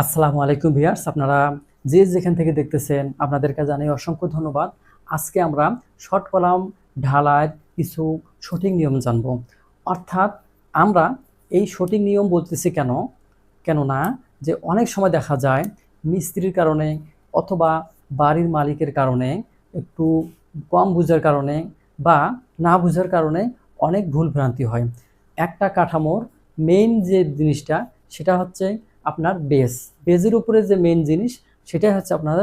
আসসালামু আলাইকুম ভিয়ার্স, আপনারা যে যেখান থেকে দেখতেছেন, আপনাদেরকে জানাই অসংখ্য ধন্যবাদ। আজকে আমরা শর্ট কলাম ঢালাইয়ের কিছু সঠিক নিয়ম জানব। অর্থাৎ আমরা এই সঠিক নিয়ম বলতেছি কেন? কেননা যে অনেক সময় দেখা যায় মিস্ত্রির কারণে অথবা বাড়ির মালিকের কারণে একটু কম বুঝার কারণে বা না বুঝার কারণে অনেক ভুল ভ্রান্তি হয়। একটা কাঠামোর মেইন যে জিনিসটা, সেটা হচ্ছে আপনার বেস বেজের উপরে যে মেন জিনিস, সেটাই হচ্ছে আপনার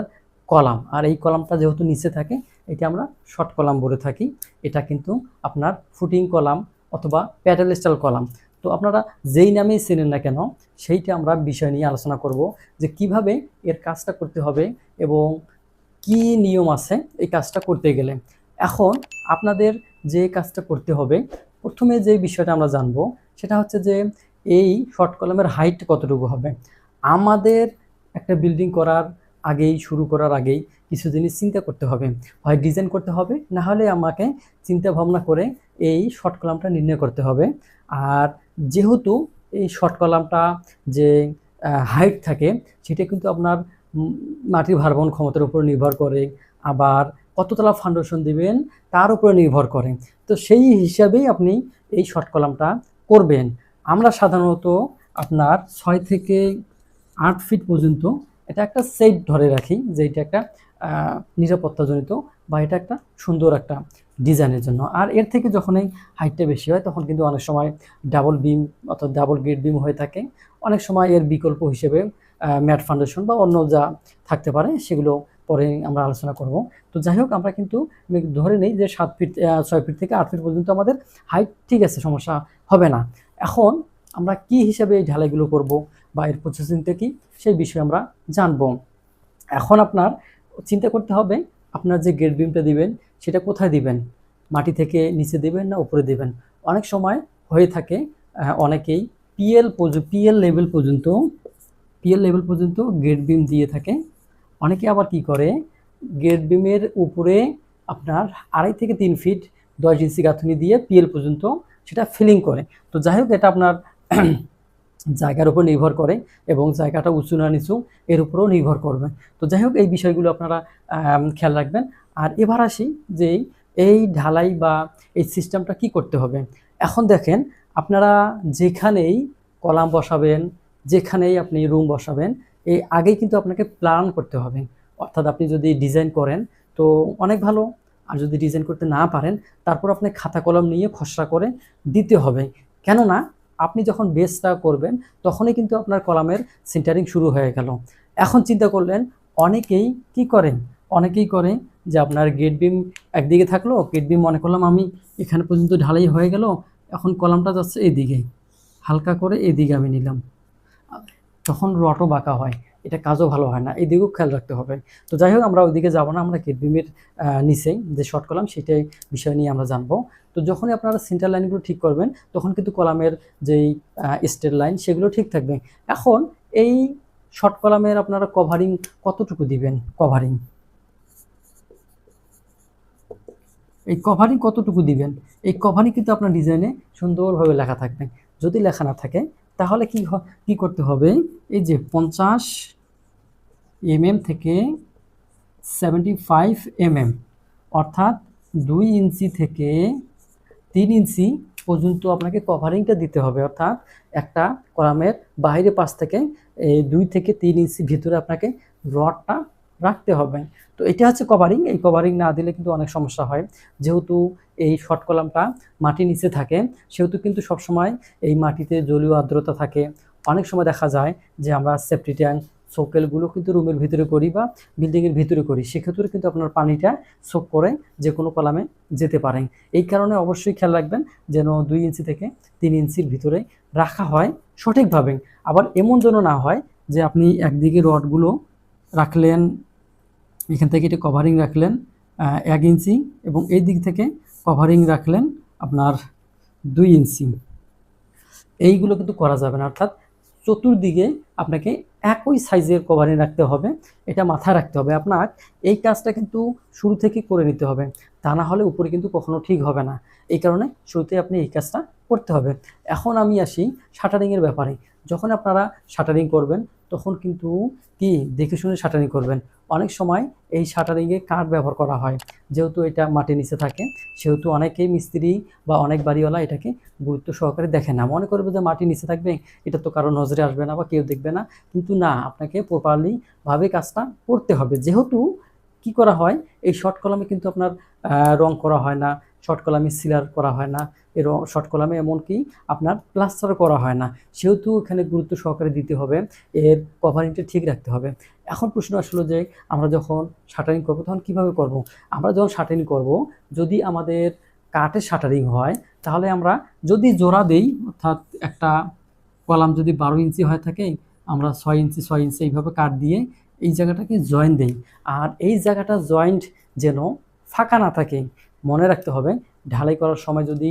কলাম। আর এই কলামটা যেহেতু নিচে থাকে, এটা আমরা শর্ট কলাম বলে থাকি। এটা কিন্তু আপনার ফুটিং কলাম অথবা প্যাটেল স্টাইল কলাম। তো আপনারা যেই নামেই চেনেন না কেন, সেইটা আমরা বিষয় নিয়ে আলোচনা করব যে কীভাবে এর কাজটা করতে হবে এবং কি নিয়ম আছে এই কাজটা করতে গেলে। এখন আপনাদের যে কাজটা করতে হবে, প্রথমে যে বিষয়টা আমরা জানব, সেটা হচ্ছে যে এই শর্ট কলামের হাইট কতটুকু হবে? আমাদের একটা বিল্ডিং করার আগেই, শুরু করার আগেই কিছু জিনিস চিন্তা করতে হবে। হয় ডিজাইন করতে হবে, না হলে আমাকে চিন্তা ভাবনা করে এই শর্ট কলামটা নির্ণয় করতে হবে। আর যেহেতু এই শর্ট কলামটা যে হাইট থাকে, সেটা কিন্তু আপনার মাটির ভারবহন ক্ষমতার উপর নির্ভর করে। আবার কততলা ফাউন্ডেশন দিবেন, তার উপরে নির্ভর করে। তো সেই হিসাবেই আপনি এই শর্ট কলামটা করবেন। আমরা সাধারণত আপনার ছয় থেকে আট ফিট পর্যন্ত এটা একটা সেফ ধরে রাখি যে এটা একটা নিরাপত্তাজনিত বা এটা একটা সুন্দর একটা ডিজাইনের জন্য। আর এর থেকে যখন এই হাইটটা বেশি হয় তখন কিন্তু অনেক সময় ডাবল বিম অর্থাৎ ডাবল গেট বিম হয়ে থাকে। অনেক সময় এর বিকল্প হিসেবে ম্যাট ফাউন্ডেশন বা অন্য যা থাকতে পারে সেগুলো পরে আমরা আলোচনা করব। তো যাই হোক, আমরা কিন্তু ধরে নিই যে সাত ফিট ছয় ফিট থেকে আট ফিট পর্যন্ত আমাদের হাইট ঠিক আছে, সমস্যা হবে না। এখন আমরা কি হিসাবে এই ঢালাইগুলো করব বা এর প্রসেসিংটা কি, সেই বিষয়ে আমরা জানব। এখন আপনার চিন্তা করতে হবে, আপনার যে গেট বিমটা দিবেন, সেটা কোথায় দিবেন? মাটি থেকে নিচে দিবেন না উপরে দিবেন? অনেক সময় হয়ে থাকে অনেকেই পিএল পিএল লেভেল পর্যন্ত পিএল লেভেল পর্যন্ত গেট বিম দিয়ে থাকে। অনেকে আবার কি করে? গেট বিমের উপরে আপনার আড়াই থেকে তিন ফিট দশ ইঞ্চি গাঁথনি দিয়ে পিএল পর্যন্ত সেটা ফিলিং করে। তো যাই হোক, এটা আপনার জায়গার উপর নির্ভর করে এবং জায়গাটা উঁচু না নিচু এর উপরেও নির্ভর করবে। তো যাই হোক, এই বিষয়গুলো আপনারা খেয়াল রাখবেন। আর এবার আসি যে এই ঢালাই বা এই সিস্টেমটা কি করতে হবে? এখন দেখেন, আপনারা যেখানেই কলাম বসাবেন, যেখানেই আপনি রুম বসাবেন এই আগেই কিন্তু আপনাকে প্ল্যান করতে হবে। অর্থাৎ আপনি যদি ডিজাইন করেন, তো অনেক ভালো। আর যদি ডিজাইন করতে না পারেন, তারপর আপনি খাতা কলম নিয়ে খসড়া করে দিতে হবে। কেননা, আপনি যখন বেসটা করবেন, তখনই কিন্তু আপনার কলামের সেন্টারিং শুরু হয়ে গেল। এখন চিন্তা করলেন, অনেকেই কি করেন? অনেকেই করে যে আপনার গেট বিম একদিকে থাকল গেট বিম মনে করলাম আমি এখানে পর্যন্ত ঢালাই হয়ে গেল, এখন কলামটা যাচ্ছে এদিকে। হালকা করে এদিকে আমি নিলাম। তখন রটও বাঁকা হয়, এটা কাজও ভালো হয় না এদিকেও খেয়াল রাখতে হবে। তো যাই হোক, আমরা ওইদিকে যাব না, আমরা গেট বিমের নিচেই যে শর্ট কলাম সেটাই বিষয় নিয়ে আমরা জানব। তো যখনই আপনারা সেন্টার লাইনগুলো ঠিক করবেন, তখন কিন্তু কলামের যেই স্টেট লাইন সেগুলো ঠিক থাকবে। এখন এই শর্ট কলামের আপনারা কভারিং কতটুকু দিবেন? কভারিং এই কভারিং কতটুকু দিবেন? এই কভারিং কিন্তু আপনার ডিজাইনে সুন্দরভাবে লেখা থাকবে। যদি লেখা না থাকে তাহলে কি কি করতে হবে? এই যে পঞ্চাশ এমএম থেকে সেভেন্টি ফাইভ এমএম, অর্থাৎ দুই ইঞ্চি থেকে তিন ইঞ্চি পর্যন্ত আপনাকে কভারিংটা দিতে হবে। অর্থাৎ একটা কলামের বাইরে পাশ থেকে দুই থেকে তিন ইঞ্চি ভিতরে আপনাকে রডটা রাখতে হবে। তো এটা হচ্ছে কভারিং এই কভারিং না দিলে কিন্তু অনেক সমস্যা হয়। যেহেতু এই শর্ট কলামটা মাটির নিচে থাকে, সেহেতু কিন্তু সবসময় এই মাটিতে জলীয় আর্দ্রতা থাকে। অনেক সময় দেখা যায় যে আমরা সেফটি ট্যাঙ্ক সোকেলগুলো কিন্তু রুমের ভিতরে করি বা বিল্ডিংয়ের ভিতরে করি। সেক্ষেত্রে কিন্তু আপনার পানিটা সোক করে যে কোনো কলামে যেতে পারেন। এই কারণে অবশ্যই খেয়াল রাখবেন যেন দুই ইঞ্চি থেকে তিন ইঞ্চির ভিতরে রাখা হয় সঠিকভাবে। আবার এমন যেন না হয় যে আপনি একদিকে রডগুলো রাখলেন এখান থেকে এটা কভারিং রাখলেন এক ইঞ্চি এবং এই দিক থেকে কভারিং রাখলেন আপনার দুই ইঞ্চি এইগুলো কিন্তু করা যাবে না, অর্থাৎ চতুর্দিকে আপনাকে একই সাইজের কভারিং রাখতে হবে, এটা মাথায় রাখতে হবে। আপনার এই কাজটা কিন্তু শুরু থেকে করে নিতে হবে, তা না হলে উপরে কিন্তু কখনো ঠিক হবে না। এই কারণে শুরুতে আপনি এই কাজটা করতে হবে। এখন আমি আসি শাটারিংয়ের ব্যাপারে। যখন আপনারা শাটারিং করবেন তখন কিন্তু কি দেখে শুনে শাটারিং করবেন। অনেক সময় এই শাটারিংয়ে কাঠ ব্যবহার করা হয়? যেহেতু এটা মাটির নিচে থাকে, সেহেতু অনেকেই মিস্ত্রি বা অনেক বাড়িওয়ালা এটাকে গুরুত্ব সহকারে দেখে না। মনে করবে যে মাটির নিচে থাকবে, এটা তো কারও নজরে আসবে না বা কেউ দেখবে না। কিন্তু না, আপনাকে প্রপারলিভাবে কাজটা করতে হবে। যেহেতু কি করা হয়? এই শর্ট কলামে কিন্তু আপনার রং করা হয় না শর্ট কলামে সিলার করা হয় না। এর শর্ট কলামে এমনকি আপনার প্লাস্টার করা হয় না। সেহেতু এখানে গুরুত্ব সহকারে দিতে হবে, এর কভারিংটা ঠিক রাখতে হবে। এখন প্রশ্ন আসলো যে, আমরা যখন শাটারিং করব, তখন কীভাবে করব। আমরা যখন শাটারিং করব, যদি আমাদের কাঠের শাটারিং হয়, তাহলে আমরা যদি জোড়া দেই, অর্থাৎ একটা কলাম যদি বারো ইঞ্চি হয়ে থাকে, আমরা ছয় ইঞ্চি ছয় ইঞ্চি এইভাবে কাট দিয়ে এই জায়গাটাকে জয়েন্ট দেই। আর এই জায়গাটা জয়েন্ট যেন ফাঁকা না থাকে, মনে রাখতে হবে ঢালাই করার সময় যদি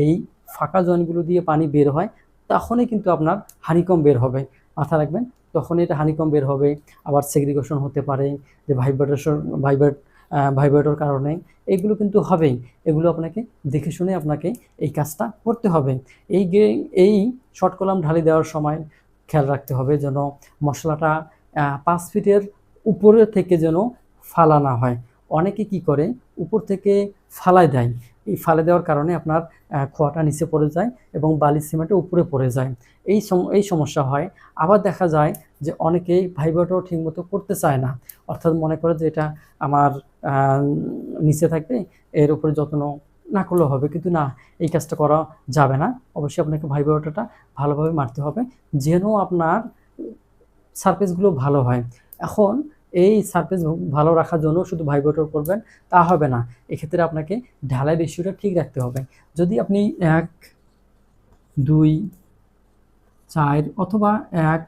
এই ফাঁকা জয়েন্টগুলো দিয়ে পানি বের হয়, তখনই কিন্তু আপনার হানিকম বের হবে। মাথা রাখবেন তখন এটা হানিকম বের হবে। আবার সেগ্রিগেশন হতে পারে, যে ভাইব্রেশন ভাইব্রেট ভাইব্রেটর কারণে এগুলো কিন্তু হবেই। এগুলো আপনাকে দেখে শুনে আপনাকে এই কাজটা করতে হবে। এই গে, এই শর্ট কলাম ঢালি দেওয়ার সময় খেয়াল রাখতে হবে যেন মশলাটা পাঁচ ফিটের উপরে থেকে যেন ফালা না হয়। অনেকে কি করে, উপর থেকে ফালায় দেয়। ফালে দেওয়ার কারণে আপনার খোয়াটা নিচে পড়ে যায় এবং বালি সিমেন্টে উপরে পড়ে যায়। এই এই সমস্যা হয়। আবার দেখা যায় যে অনেকেই ভাইব্রেটর ঠিকমতো করতে চায় না। অর্থাৎ মনে করে যে এটা আমার নিচে থাকবে, এর উপরে যত্ন না করলেও হবে। কিন্তু না, এই কাজটা করা যাবে না। অবশ্যই আপনাকে ভাইব্রেটরটা ভালোভাবে মারতে হবে। যেন আপনার সারফেসগুলো ভালো হয়। এখন এই সারফেস ভালো রাখার জন্য শুধু ভাইব্রেটর করবেন, তা হবে না। এক্ষেত্রে আপনাকে ঢালাই রেশিওটা ঠিক রাখতে হবে। যদি আপনি এক, দুই, চার অথবা এক,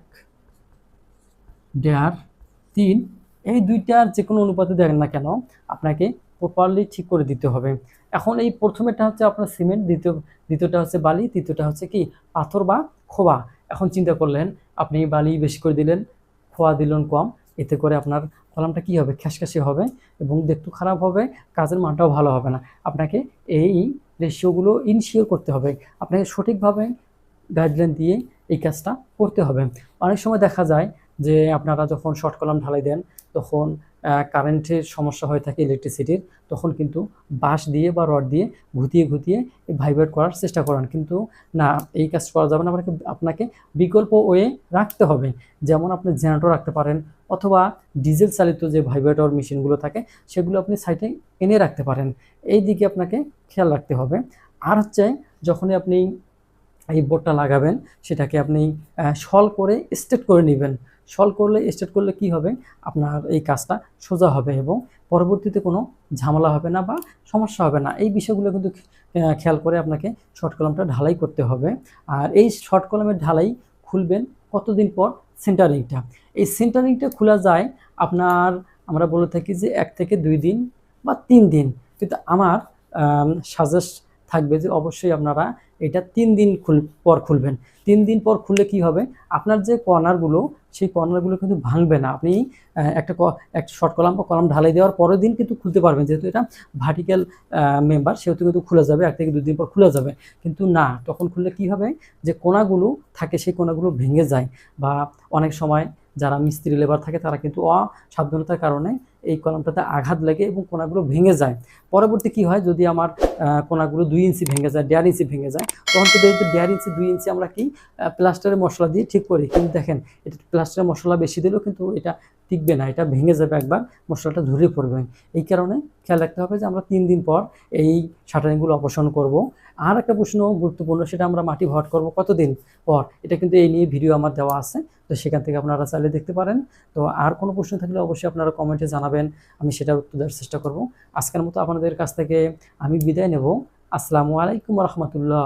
দেড়, তিন এই দুইটার যে কোনো অনুপাতে দেখেন না কেন, আপনাকে প্রপারলি ঠিক করে দিতে হবে। এখন এই প্রথমেটা হচ্ছে আপনার সিমেন্ট দ্বিতীয়, দ্বিতীয়টা হচ্ছে বালি, তৃতীয়টা হচ্ছে কি? পাথর বা খোয়া। এখন চিন্তা করলেন, আপনি বালি বেশি করে দিলেন, খোয়া দিলেন কম এতে করে আপনার কলামটা কি হবে? খ্যাসখ্যাসে হবে এবং দেখতে খারাপ হবে, কাজের মানটাও ভালো হবে না। আপনাকে এই রেশিওগুলো ইনশিওর করতে হবে। আপনাকে সঠিকভাবে গাইডলাইন দিয়ে এই কাজটা করতে হবে। অনেক সময় দেখা যায় যে আপনারা যখন শর্ট কলাম ঢালাই দেন, তখন কারেন্টের সমস্যা হয়ে থাকে ইলেকট্রিসিটির তখন কিন্তু বাঁশ দিয়ে বা রড দিয়ে ঘুতিয়ে ঘুতিয়ে ভাইব্রেট করার চেষ্টা করেন। কিন্তু না, এই কাজ করা যাবে না। আপনাকে আপনাকে বিকল্প ওয়ে রাখতে হবে। যেমন আপনি জেনারেটর রাখতে পারেন অথবা ডিজেল চালিত যে ভাইব্রেটর মেশিনগুলো থাকে, সেগুলো আপনি সাইডে এনে রাখতে পারেন। এই দিকে আপনাকে খেয়াল রাখতে হবে। আর হচ্ছে, যখনই আপনি এই বোর্ডটা লাগাবেন, সেটাকে আপনি সল করে স্টেট করে নেবেন। সল করলে, স্টেট করলে কি হবে? আপনার এই কাজটা সোজা হবে এবং পরবর্তীতে কোনো ঝামেলা হবে না বা সমস্যা হবে না। এই বিষয়গুলো কিন্তু খেয়াল করে আপনাকে শর্ট কলমটা ঢালাই করতে হবে। আর এই শর্ট কলমের ঢালাই খুলবেন কতদিন পর? সেন্টারিংটা। এই সেন্টারিংটা খোলা যায় আপনার, আমরা বলে থাকি যে এক থেকে দুই দিন বা তিন দিন। কিন্তু আমার সাজেস্ট থাকবে যে অবশ্যই আপনারা এটা তিন দিন খুল, পর খুলবেন। তিন দিন পর খুললে কি হবে? আপনার যে কর্নারগুলো সেই কর্নারগুলো কিন্তু ভাঙবে না। আপনি একটা একটা শর্ট কলাম বা কলাম ঢালাই দেওয়ার পরের দিন কিন্তু খুলতে পারবেন। যেহেতু এটা ভার্টিক্যাল মেম্বার সেহেতু কিন্তু খুলে যাবে। এক থেকে দুই দিন পর খুলে যাবে। কিন্তু না, তখন খুললে কি হবে? যে কোনাগুলো থাকে, সেই কোনাগুলো ভেঙে যায় বা অনেক সময় যারা মিস্ত্রি লেবার থাকে, তারা কিন্তু অসাবধানতার কারণে এই কলমটাতে আঘাত লাগে এবং কোনাগুলো ভেঙে যায়। পরবর্তী কি হয়? যদি আমার কোনাগুলো দুই ইঞ্চি ভেঙে যায়, দেড় ইঞ্চি ভেঙে যায়, তখন কিন্তু এই দেড় ইঞ্চি, দুই ইঞ্চি আমরা কি প্লাস্টারের মশলা দিয়ে ঠিক করি। কিন্তু দেখেন, এটা প্লাস্টারের মশলা বেশি দিলেও কিন্তু এটা টিকবে না, এটা ভেঙে যাবে একবার, মশলাটা ধরে পড়বে। এই কারণে খেয়াল রাখতে হবে যে আমরা তিন দিন পর এই শাটারিংগুলো অপসারণ করব। আর একটা প্রশ্ন গুরুত্বপূর্ণ, সেটা আমরা মাটি ভরাট করব কতদিন পর? এটা কিন্তু এই নিয়ে ভিডিও আমার দেওয়া আছে, তো সেখান থেকে আপনারা চাইলে দেখতে পারেন। তো আর কোনো প্রশ্ন থাকলে অবশ্যই আপনারা কমেন্টে জানাবেন, আমি সেটা উত্তর দেওয়ার চেষ্টা করব। আজকের মতো আপনাদের কাছ থেকে আমি বিদায় নেব। আসসালামু আলাইকুম রহমতুল্লাহ।